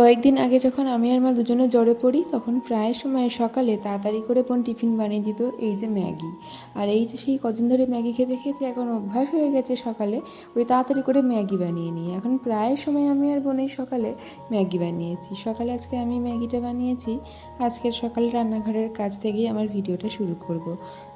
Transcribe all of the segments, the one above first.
কয়েকদিন আগে যখন আমি আর মা দুজনে জ্বরে পড়ি, তখন প্রায় সময় সকালে তাড়াতাড়ি করে বোন টিফিন বানিয়ে দিত এই যে ম্যাগি। আর এই যে সেই কদিন ধরে ম্যাগি খেতে খেতে এখন অভ্যাস হয়ে গেছে সকালে, ওই তাড়াতাড়ি করে ম্যাগি বানিয়ে নিই এখন প্রায় সময় আমি আর বোনই সকালে ম্যাগি বানিয়েছি। সকালে আজকে আমি ম্যাগিটা বানিয়েছি। আজকের সকালে রান্নাঘরের কাজ থেকেই আমার ভিডিওটা শুরু করব।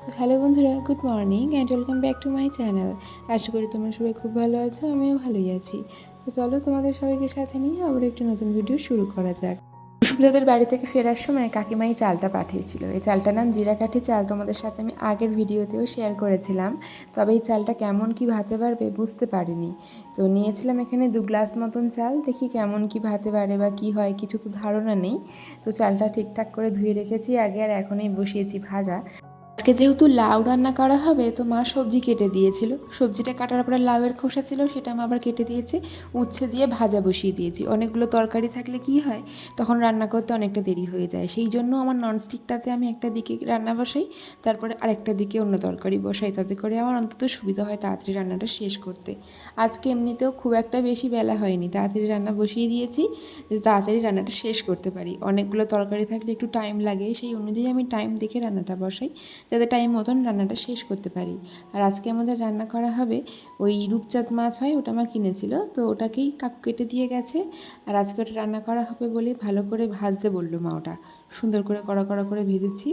তো হ্যালো বন্ধুরা, good morning and welcome back to my channel. আশা করি তোমরা সবাই খুব ভালো আছো, আমিও ভালোই আছি। তো চলো তোমাদের সবাইকে সাথে নিয়ে আবার একটি নতুন ভিডিও শুরু করা যাক। সুব্রতদের বাড়ি থেকে ফেরার সময় কাকিমাই চালটা পাঠিয়েছিল। এই চালটার নাম জিরাকাঠি চাল। তোমাদের সাথে আমি আগের ভিডিওতেও শেয়ার করেছিলাম। তবে এই চালটা কেমন কি ভাতে পারবে বুঝতে পারিনি। তো নিয়েছিলাম এখানে দু গ্লাস মতন চাল। দেখি কেমন কি ভাতে পারে বা কি হয়, কিছু তো ধারণা নেই। তো চালটা ঠিকঠাক করে ধুয়ে রেখেছি আগে আর এখনই বসিয়েছি ভাজা। আজকে যেহেতু লাউ রান্না করা হবে, তো মা সবজি কেটে দিয়েছিল। সবজিটা কাটার পরে লাউয়ের খোসা ছিল, সেটা মা আবার কেটে দিয়েছে। উচ্ছে দিয়ে ভাজা বসিয়ে দিয়েছি। অনেকগুলো তরকারি থাকলে কি হয়, তখন রান্না করতে অনেকটা দেরি হয়ে যায়। সেই জন্য আমার ননস্টিকটাতে আমি একটা দিকে রান্না বসাই, তারপরে আরেকটা দিকে অন্য তরকারি বসাই। তাতে করে আমার অন্তত সুবিধা হয় তাড়াতাড়ি রান্নাটা শেষ করতে। আজকে এমনিতেও খুব একটা বেশি বেলা হয়নি। তাড়াতাড়ি রান্না বসিয়ে দিয়েছি, যে তাড়াতাড়ি রান্নাটা শেষ করতে পারি। অনেকগুলো তরকারি থাকলে একটু টাইম লাগে। সেই অনুযায়ী আমি টাইম দেখে রান্নাটা বসাই। যাতে টাইম মতন রান্নাটা শেষ করতে পারি। আর আজকে আমাদের রান্না করা হবে ওই রূপচাঁদ মাছ হয়, ওটা মা কিনেছিল। তো ওটাকেই কাকু কেটে দিয়ে গেছে। আর আজকে ওটা রান্না করা হবে বলে ভালো করে ভাজতে বলল মা ওটা। সুন্দর করে কড়া কড়া করে ভেজেছি।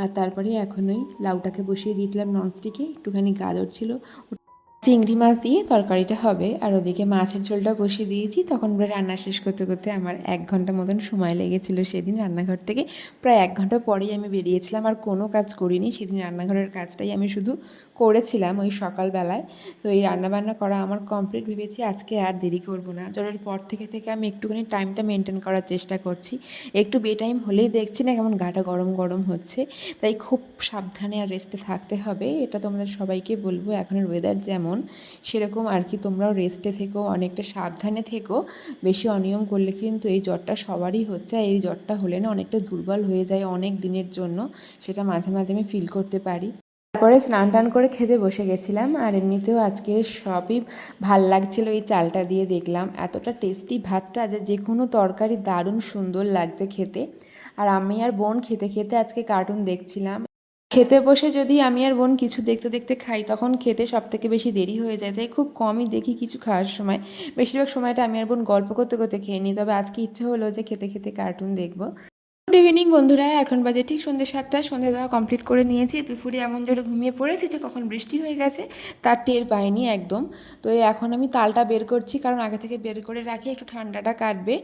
আর তারপরে এখন ওই লাউটাকে বসিয়ে দিয়েছিলাম ননস্টিকে একটুখানি গাজর ছিল। চিংড়ি মাছ দিয়ে তরকারিটা হবে। আর ওদিকে মাছের ঝোলটা বসিয়ে দিয়েছি। তখন প্রায় রান্না শেষ করতে করতে আমার এক ঘণ্টা মতন সময় লেগেছিল সেদিন রান্নাঘর থেকে। প্রায় এক ঘণ্টা পরেই আমি বেরিয়েছিলাম। আর কোনো কাজ করিনি। সেদিন রান্নাঘরের কাজটাই আমি শুধু করেছিলাম ওই সকালবেলায়। তো এই রান্নাবান্না করা আমার কমপ্লিট ভেবেছি আজকে আর দেরি করব না। জ্বরের পর থেকে থেকে আমি একটুখানি টাইমটা মেনটেন করার চেষ্টা করছি। একটু বে টাইম হলেই দেখছি না কেমন গাটা গরম গরম হচ্ছে। তাই খুব সাবধানে আর রেস্টে থাকতে হবে। এটা তোমাদের সবাইকে বলব। এখনের ওয়েদার যেমন সেরকম আর কি তোমরাও রেস্টে থেকো, অনেকটা সাবধানে থেকো। বেশি অনিয়ম করলে কিন্তু এই জ্বরটা সবারই হচ্ছে এই জ্বরটা হলে না অনেকটা দুর্বল হয়ে যায় অনেক দিনের জন্য। সেটা মাঝে মাঝে আমি ফিল করতে পারি। তারপরে স্নান টান করে খেতে বসে গেছিলাম আর এমনিতেও আজকে সবই ভালো লাগছিল এই চালটা দিয়ে দেখলাম। এতটা টেস্টি ভাতটা যে যে কোনো তরকারি দারুণ সুন্দর লাগছে খেতে। আর আমি আর বোন খেতে খেতে আজকে কার্টুন দেখছিলাম। খেতে বসে যদি আমি আর বোন কিছু দেখতে দেখতে খাই, তখন খেতে সব থেকে বেশি দেরি হয়ে যায়। তাই খুব কমই দেখি কিছু খাওয়ার সময়। বেশিরভাগ সময়টা আমি আর বোন গল্প করতে করতে খেয়ে নিই। তবে আজকে ইচ্ছে হলো যে খেতে খেতে কার্টুন দেখব। গুড ইভিনিং বন্ধুরা, এখন বাজে ঠিক সন্ধ্যে সাতটা। সন্ধ্যে দেওয়া কমপ্লিট করে নিয়েছি। দুপুরে এমন জোরে ঘুমিয়ে পড়েছি যে কখন বৃষ্টি হয়ে গেছে, তার টের পাইনি একদম। তো এখন আমি তালটা বের করছি, কারণ আগে থেকে বের করে রাখি, একটু ঠান্ডাটা কাটবে।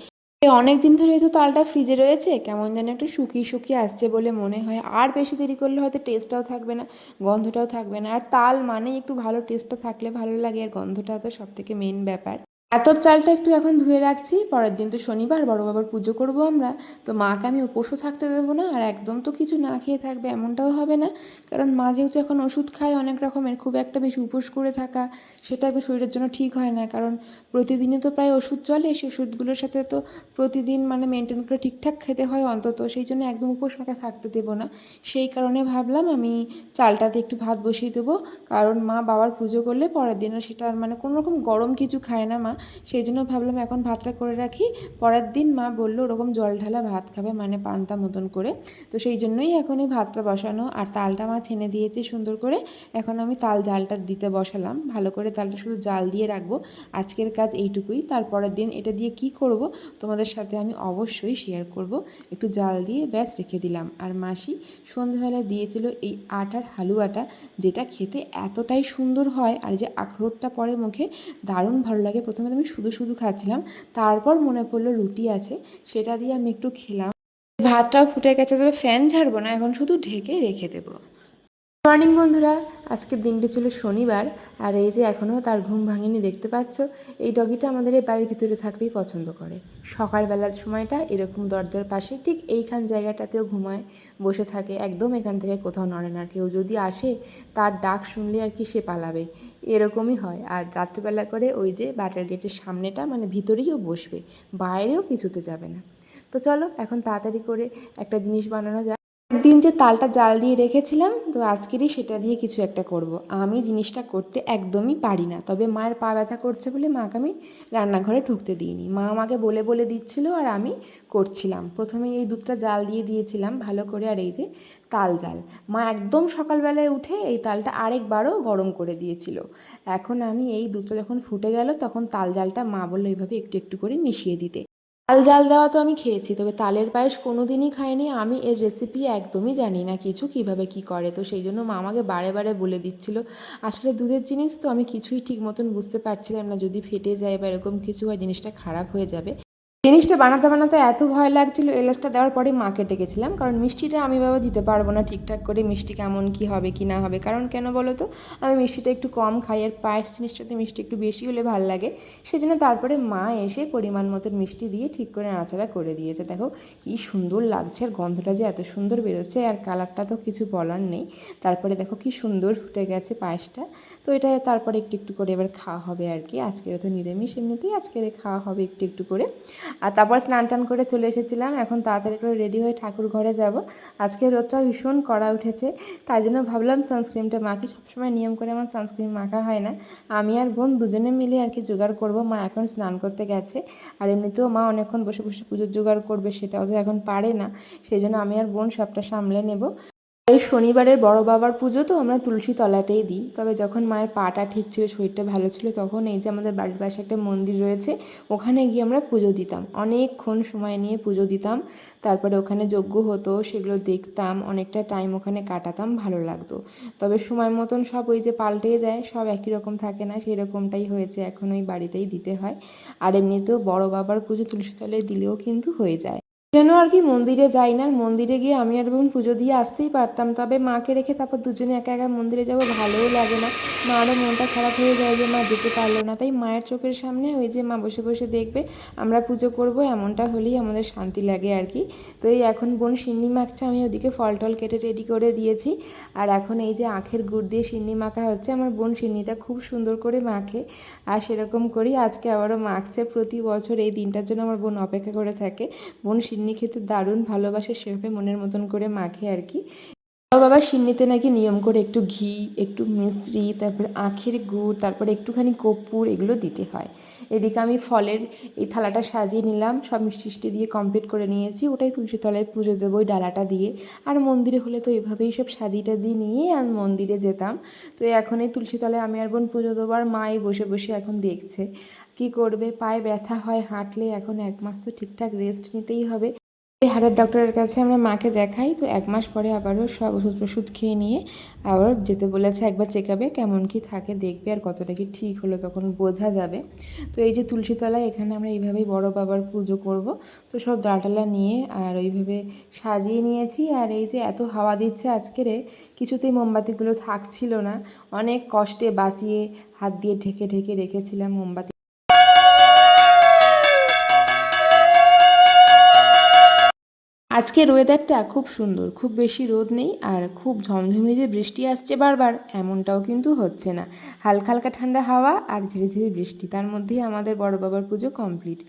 অনেক দিন ধরে তো তালটা ফ্রিজে রয়েছে। কেমন যেন একটু শুকিয়ে শুকিয়ে আসছে বলে মনে হয়। আর বেশি দেরি করলে হয়তো টেস্টটাও থাকবে না, গন্ধটাও থাকবে না। আর তাল মানেই একটু ভালো টেস্টটা থাকলে ভালো লাগে। আর গন্ধটা তো সব থেকে মেন ব্যাপার। এত চালটা একটু এখন ধুয়ে রাখছি, পরের দিন তো শনিবার বড় বাবার পুজো করব আমরা। তো মাকে আমি উপোসও থাকতে দেবো না, আর একদম তো কিছু না খেয়ে থাকবে এমনটাও হবে না। কারণ মা যেহেতু এখন ওষুধ খায় অনেক রকমের, খুব একটা বেশি উপোস করে থাকা, সেটা তো শরীরের জন্য ঠিক হয় না। কারণ প্রতিদিনই তো প্রায় ওষুধ চলে, সেই ওষুধগুলোর সাথে তো প্রতিদিন মানে মেনটেন করে ঠিকঠাক খেতে হয় অন্তত, সেই জন্য একদম উপোস মাকে থাকতে দেবো না। সেই কারণে ভাবলাম আমি চালটাতে একটু ভাত বসিয়ে দেবো। কারণ মা বাবার পুজো করলে পরের দিন আর সেটা মানে কোনো রকম গরম কিছু খায় না মা। সেই জন্য ভাবলাম এখন ভাতটা করে রাখি। পরের দিন মা বলল, ওরকম জল ঢালা ভাত খাবে মানে পান্তা মতন করে। তো সেই জন্যই এখন এই ভাতটা বসানো। আর তালটা মা ছেনে দিয়েছে সুন্দর করে। এখন আমি তাল জালটা দিতে বসালাম। ভালো করে তালটা শুধু জাল দিয়ে রাখব। আজকের কাজ এইটুকুই। তারপরের দিন এটা দিয়ে কি করব, তোমাদের সাথে আমি অবশ্যই শেয়ার করব। একটু জাল দিয়ে ব্যাস রেখে দিলাম। আর মাসি সন্ধ্যেবেলা দিয়েছিল এই আটার হালুয়াটা, যেটা খেতে এতটাই সুন্দর হয়। আর যে আখরোটটা পরে মুখে, দারুণ ভালো লাগে। প্রথমে তো আমি শুধু শুধু খাচ্ছিলাম। তারপর মনে পড়ল রুটি আছে, সেটা দিয়ে আমি একটু খেলাম। ভাতটাও ফুটে গেছে, তবে ফ্যান ছাড়বো না, এখন শুধু ঢেকে রেখে দেবো। মর্নিং বন্ধুরা। আজকের দিনটি ছিল শনিবার, আর এই যে এখনও তার ঘুম ভাঙেনি দেখতে পাচ্ছ, এই ডগিটা আমাদের এই বাড়ির ভিতরে থাকতেই পছন্দ করে। সকালবেলার সময়টা এরকম দরজার পাশে ঠিক এইখান জায়গাটাতেও ঘুমায়, বসে থাকে, একদম এখান থেকে কোথাও নড়ে না। কেউ যদি আসে, তার ডাক শুনলে আর কি সে পালাবে। এরকমই হয়, আর রাত্রিবেলা করে ওই যে বাটার গেটের সামনেটা মানে ভিতরেই ও বসবে, বাইরেও কিছুতে যাবে না। তো চলো, এখন তাড়াতাড়ি করে একটা জিনিস বানানো যায় একদিন যে তালটা জাল দিয়ে রেখেছিলাম, তো আজকেরই সেটা দিয়ে কিছু একটা করব। আমি জিনিসটা করতে একদমই পারি না। তবে মায়ের পা ব্যথা করছে বলে মাকে আমি রান্নাঘরে ঢুকতে দিইনি। মা আমাকে বলে বলে দিচ্ছিল আর আমি করছিলাম। প্রথমে এই দুধটা জাল দিয়ে দিয়েছিলাম ভালো করে আর এই যে তাল জাল। মা একদম সকালবেলায় উঠে এই তালটা আরেকবারও গরম করে দিয়েছিল। এখন আমি এই দুধটা যখন ফুটে গেল, তখন তাল জালটা মা বলল, এইভাবে একটু একটু করে মিশিয়ে দিতে। তাল জাল দেওয়া তো আমি খেয়েছি, তবে তালের পায়েস কোনো দিনই খাইনি। আমি এর রেসিপি একদমই জানি না কিছু কীভাবে কি করে। তো সেই জন্য মা আমাকে বারে বারে বলে দিচ্ছিল। আসলে দুধের জিনিস তো আমি কিছুই ঠিক মতন বুঝতে পারছিলাম না। যদি ফেটে যায় বা এরকম কিছু হয়, জিনিসটা খারাপ হয়ে যাবে। জিনিসটা বানাতে বানাতে এত ভয় লাগছিল, এলাচটা দেওয়ার পরে মাকে ডেকেছিলাম। কারণ মিষ্টিটা আমি বাবা দিতে পারব না ঠিকঠাক করে মিষ্টি কেমন কি হবে, কি না হবে। কারণ কেন বলো তো, আমি মিষ্টিটা একটু কম খাই, আর পায়েস জিনিসটাতে মিষ্টি একটু বেশি হলে ভালো লাগে। সেই জন্য তারপরে মা এসে পরিমাণ মতন মিষ্টি দিয়ে ঠিক করে নাড়াচাড়া করে দিয়েছে। দেখো কি সুন্দর লাগছে, আর গন্ধটা যে এত সুন্দর বেরোচ্ছে, আর কালারটা তো কিছু বলার নেই। তারপরে দেখো কি সুন্দর ফুটে গেছে পায়েসটা। তো এটা তারপরে একটু একটু করে এবার খাওয়া হবে আর কি। আজকের তো নিরামিষ, এমনিতেই আজকের খাওয়া হবে একটু একটু করে। আর তারপর স্নান টান করে চলে এসেছিলাম। এখন তাড়াতাড়ি করে রেডি হয়ে ঠাকুর ঘরে যাব। আজকে রোদটা ভীষণ কড়া উঠেছে, তাই জন্য ভাবলাম সানস্ক্রিনটা মাকে সবসময় নিয়ম করে আমার সানস্ক্রিন মাখা হয় না। আমি আর বোন দুজনে মিলে আর কি জোগাড় করব। মা এখন স্নান করতে গেছে আর এমনিতেও মা অনেকক্ষণ বসে বসে পুজোর জোগাড় করবে, সেটাও তো এখন পারে না। সেই জন্য আমি আর বোন সবটা সামলে নেব। এই শনিবারের বড় বাবার পুজো তো আমরা তুলসী তলাতেই দিই। তবে যখন মায়ের পাটা ঠিক ছিল, শরীরটা ভালো ছিল, তখন এই যে আমাদের বাড়ির পাশে একটা মন্দির রয়েছে, ওখানে গিয়ে আমরা পুজো দিতাম। অনেকক্ষণ সময় নিয়ে পুজো দিতাম। তারপরে ওখানে যজ্ঞ হতো, সেগুলো দেখতাম, অনেকটা টাইম ওখানে কাটাতাম, ভালো লাগতো। তবে সময় মতন সব ওই যে পাল্টে যায়, সব একই রকম থাকে না সেই রকমটাই হয়েছে, এখন ওই বাড়িতেই দিতে হয়। আর এমনিতেও বড় বাবার পুজো তুলসী তলায় দিলেও কিন্তু হয়ে যায়। যেন আর কি মন্দিরে যাই না মন্দিরে গিয়ে আমি আর বোন পুজো দিয়ে আসতেই পারতাম। তবে মাকে রেখে তারপর দুজনে একা একা মন্দিরে যাব ভালোও লাগে না। মারও মনটা খারাপ হয়ে যায় যে মা যেতে পারল না। তাই মায়ের চোখের সামনে ওই যে মা বসে বসে দেখবে, আমরা পুজো করব, এমনটা হলেই আমাদের শান্তি লাগে আর কি। তো এই এখন বোন সিন্নি মাখছে, আমি ওদিকে ফল টল কেটে রেডি করে দিয়েছি। আর এখন এই যে আখের গুড় দিয়ে সিন্নি মাখা হচ্ছে, আমার বোন সিন্নিটা খুব সুন্দর করে মাখে। আর সেরকম করি আজকে আবারও মাখছে। প্রতি বছর এই দিনটার জন্য আমার বোন অপেক্ষা করে থাকে। বোন সিন্নি খেতে দারুণ ভালোবাসে সেভাবে মনের মতন করে মাখে আর কি। বাবা সিন্নিতে নাকি নিয়ম করে একটু ঘি, একটু মিশ্রি, তারপরে আখের গুড়, তারপরে একটুখানি কর্পূর এগুলো দিতে হয়। এদিকে আমি ফলের এই থালাটা সাজিয়ে নিলাম, সব মিষ্টি দিয়ে কমপ্লিট করে নিয়েছি। ওটাই তুলসী তলায় পুজো দেবো ওই ডালাটা দিয়ে। আর মন্দিরে হলে তো এভাবেই সব সাজিয়ে টাজিয়ে নিয়ে আমি মন্দিরে যেতাম। তো এখন এই তুলসী তলায় আমি আর বোন পুজো দেবো আর মাই বসে বসে এখন দেখছে। কি করবে, পায়ে ব্যথা হয়, হাঁটলে এখন এক মাস তো ঠিকঠাক রেস্ট নিতেই হবে। হাড়ের ডক্টরের কাছে আমরা মাকে দেখাই, তো এক মাস পরে আবারও সব ওষুধ ওষুধ খেয়ে নিয়ে আবার যেতে বলেছে, একবার চেক আপে কেমন কি থাকে, দেখবে আর কতটা কি ঠিক হলো তখন বোঝা যাবে। তো এই যে তুলসীতলায় এখানে আমরা এইভাবেই বড় বাবার পুজো করব। তো সব ডালটালা নিয়ে আর ওইভাবে সাজিয়ে নিয়েছি। আর এই যে এত হাওয়া দিচ্ছে আজকেরে কিছুতেই মোমবাতিগুলো থাকছিল না। অনেক কষ্টে বাঁচিয়ে হাত দিয়ে ঢেকে ঢেকে রেখেছিলাম মোমবাতি আজকের ওয়েদারটা খুব সুন্দর, খুব বেশি রোদ নেই আর খুব ঝমঝমে যে বৃষ্টি আসছে বারবার, এমনটাও কিন্তু হচ্ছে না। হালকা হালকা ঠান্ডা হাওয়া আর ধীরে ধীরে বৃষ্টি, তার মধ্যেই আমাদের বড় বাবার পুজো কমপ্লিট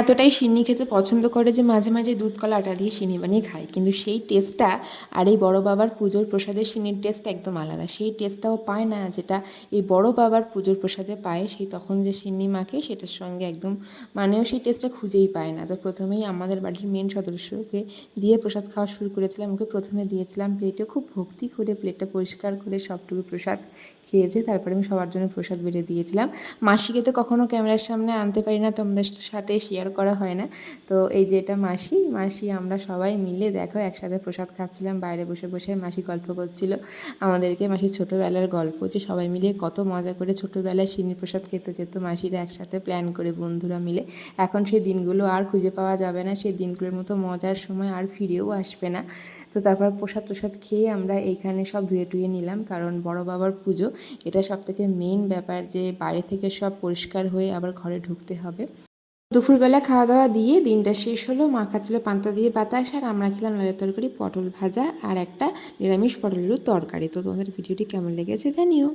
এতটাই সিন্নি খেতে পছন্দ করে যে মাঝে মাঝে দুধ কলা আটা দিয়ে সিনি বানিয়ে খায়। কিন্তু সেই টেস্টটা আর এই বড় বাবার পুজোর প্রসাদের সিন্নির টেস্ট একদম আলাদা। সেই টেস্টটাও পায় না যেটা এই বড় বাবার পুজোর প্রসাদে পায়, সেই তখন যে সিন্নি মাখে সেটার সঙ্গে একদম মানেও সেই টেস্টটা খুঁজেই পায় না। তো প্রথমেই আমাদের বাড়ির মেন সদস্যকে দিয়ে প্রসাদ খাওয়া শুরু করেছিলাম। ওকে প্রথমে দিয়েছিলাম প্লেটে খুব ভক্তি করে প্লেটটা পরিষ্কার করে সবটুকু প্রসাদ খেয়েছে তারপরে আমি সবার জন্য প্রসাদ বেড়ে দিয়েছিলাম। মাসিকে তো কখনও ক্যামেরার সামনে আনতে পারি না। তোমাদের সাথে শেয়ার করা হয় না। তো এই যে এটা মাসি মাসি আমরা সবাই মিলে দেখো একসাথে প্রসাদ খাচ্ছিলাম, বাইরে বসে বসে মাসি গল্প করছিল। আমাদেরকে মাসির ছোটোবেলার গল্প যে সবাই মিলে কত মজা করে ছোটোবেলায় সিনি প্রসাদ খেতে যেত, মাসিরা একসাথে প্ল্যান করে বন্ধুরা মিলে। এখন সেই দিনগুলো আর খুঁজে পাওয়া যাবে না, সেই দিনগুলোর মতো মজার সময় আর ফিরেও আসবে না। তো তারপর প্রসাদ প্রসাদ খেয়ে আমরা এইখানে সব ধুয়ে টুয়ে নিলাম, কারণ বড় বাবার পুজো, এটা সব থেকে মেন ব্যাপার যে বাইরে থেকে সব পরিষ্কার হয়ে আবার ঘরে ঢুকতে হবে। দুপুরবেলা খাওয়া দাওয়া দিয়ে দিনটা শেষ হলো। মা খাচ্ছিল পান্তা দিয়ে বাতাস আর আমরা খেলাম লয়ের তরকারি, পটল ভাজা আর একটা নিরামিষ পটলের তরকারি। তো তোমাদের ভিডিওটি কেমন লেগেছে জানিও।